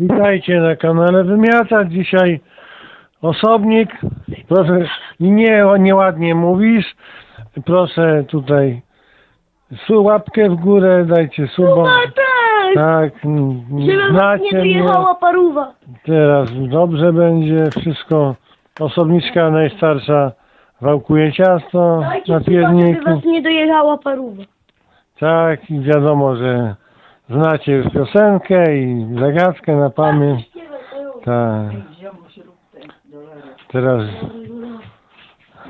Witajcie na kanale Wymiata. Dzisiaj osobnik. Proszę, nie, nieładnie mówisz. Proszę tutaj łapkę w górę, dajcie suba. Tak! Tak, Żeby was nie znacie mnie. wyjechała paruwa. Teraz dobrze będzie wszystko. Osobniczka najstarsza wałkuje ciasto Dajcie na suba, żeby pierniku. was nie dojechała paruwa. Tak, i wiadomo, że znacie już piosenkę i zagadkę na pamięć. Tak. Teraz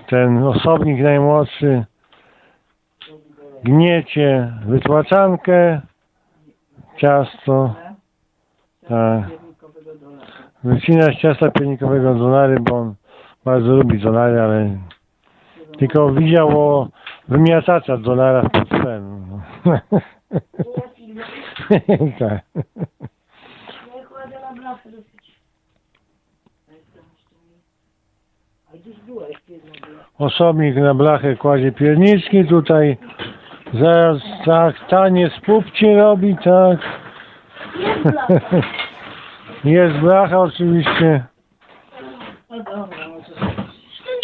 ten osobnik najmłodszy gniecie wytłaczankę, ciasto, tak. Wycina z ciasta piernikowego dolary, bo on bardzo lubi dolary, ale tylko widział o wymiatacza dolara w portfelu. no. tak. Kładę na blachę dosyć. Osobnik na blachę kładzie pierniczki, tutaj zaraz tak tanie spupcie robi, tak. Jest blacha. Jest blacha oczywiście. To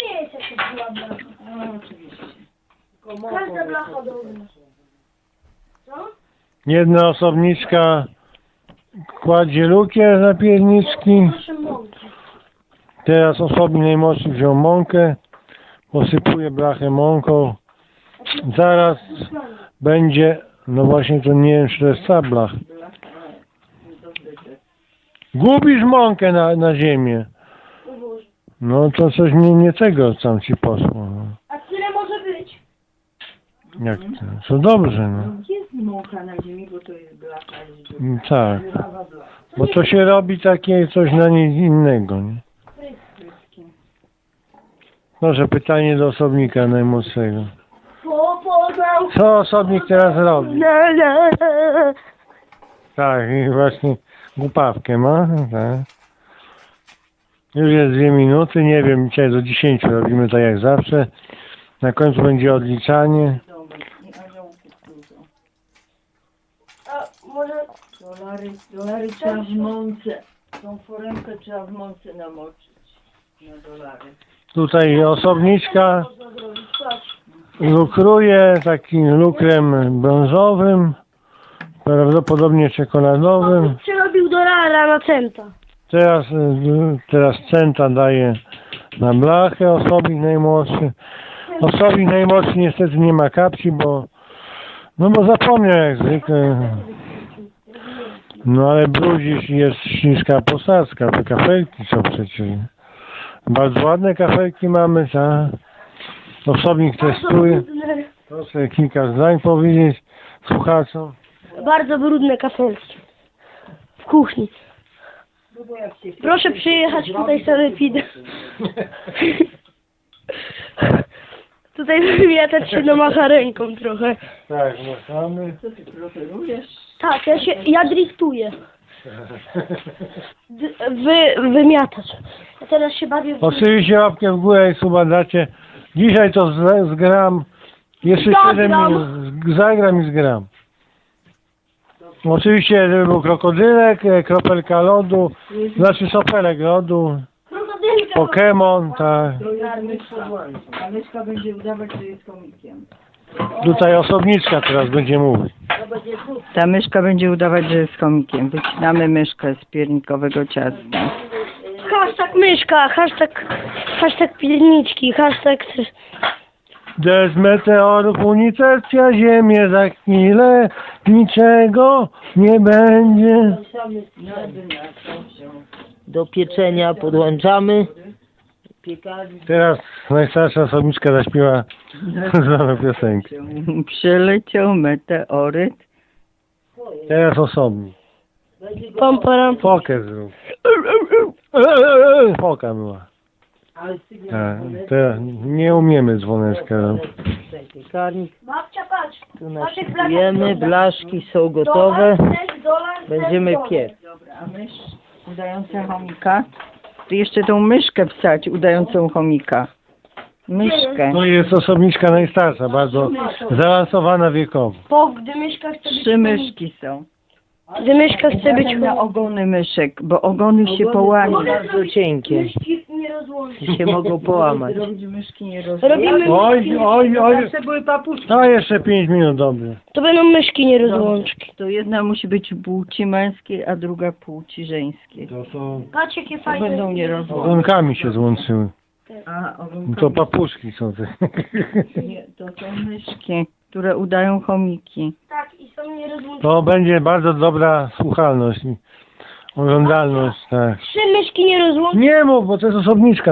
nie jest jakaś była blacha. Każda blacha dobra. Co? Jedna osobniczka kładzie lukier na pierniczki. Teraz osobnik najmłodszy wziął mąkę, posypuje blachę mąką. Zaraz będzie, no właśnie to nie wiem, czy to jest ta blach. Gubisz mąkę na, na ziemię. No to coś nie, nie tego tam ci poszło. No. A tyle może być? Jak to? To dobrze, no. Jest mąka na ziemi, bo to jest blacha. Jest Mm, Tak. Bo to się robi takie coś na nic innego, nie? Może pytanie do osobnika najmłodszego. Po, podał. Co osobnik teraz robi? Tak, i właśnie głupawkę ma. Tak. Już jest dwie minuty, nie wiem, dzisiaj do 10 robimy tak jak zawsze. Na końcu będzie odliczanie. Zobacz, i aniołków dużo. A może... Dolary, dolary trzeba w mące. Tą foremkę trzeba w mące namoczyć. Na dolary. Tutaj osobniczka Można zrobić, patrz. lukruje takim lukrem brązowym, prawdopodobnie czekoladowym. Przerobił dolara na centa. Teraz, y, teraz centa daje na blachę osobnik najmłodszy. Osobnik najmłodszy niestety nie ma kapci, bo no bo zapomniał jak zwykle. No ale brudzisz jest śliska posadzka, te kafelki są przecież. Bardzo ładne kafelki mamy, tak. Osobnik testuje. Proszę kilka zdań powiedzieć słuchaczom. bardzo brudne kafelki. W kuchni. Proszę przyjechać tutaj sanepidę. Tutaj wymiatać się namacha ręką trochę. Tak, mamy. Co ty proferujesz? Tak, ja się, ja driftuję. D, wy, wymiatać. Ja teraz się bawię w... Oczywiście łapkę w górę i suba dacie. Dzisiaj to z- zgram. Jeszcze Zagram. 7 minut. Zagram i zgram. Oczywiście żeby był krokodylek, e, kropelka lodu, znaczy sopelek lodu. Pokémon, tak. To jest będzie udawać, że jest komikiem. Tutaj osobniczka teraz będzie mówić. Ta myszka będzie udawać, że jest komikiem. Wycinamy myszkę z piernikowego ciasta. Hashtag myszka, hashtag, hashtag pierniczki, hashtag... Bez meteorów unicestwia ziemię za chwilę, niczego nie będzie. Do pieczenia podłączamy. Piekarnik. Teraz najstarsza osobniczka zaśpiewa znaną piosenkę. Przeleciał meteoryt. Teraz osobnik. Pam, param. Fokę zrób. Foka była. Tak, teraz nie umiemy dzwoneczka. Piekarnik. Babcia, patrz. Tu naszykujemy, blaszki są gotowe. Będziemy piec. Dobra, a mysz udająca chomika? Ty jeszcze tą myszkę wsadź udającą chomika. Myszkę. To jest osobniczka najstarsza, bardzo zaawansowana wiekowo. Bo gdy myszka chce być... Trzy myszki są. Gdy myszka chce być na ogony myszek, bo ogony się połamią. bardzo cienkie. Myszki się mogą połamać. Robić myszki nie Robimy Oj, myszki. oj, oj. Zawsze były papuszki. No jeszcze 5 minut, dobrze. To będą myszki nie rozłączki. To jedna musi być płci męskiej, a druga płci żeńskiej. To są... Patrz jakie To fajne. będą nierozłączne. Ogonkami się złączyły. A, No. To papuszki są te. Nie, to są myszki, które udają chomiki. Tak, i są nierozłączne. To będzie bardzo dobra słuchalność oglądalność, tak. Trzy myszki nie rozłączne. Nie mów, bo to jest osobniczka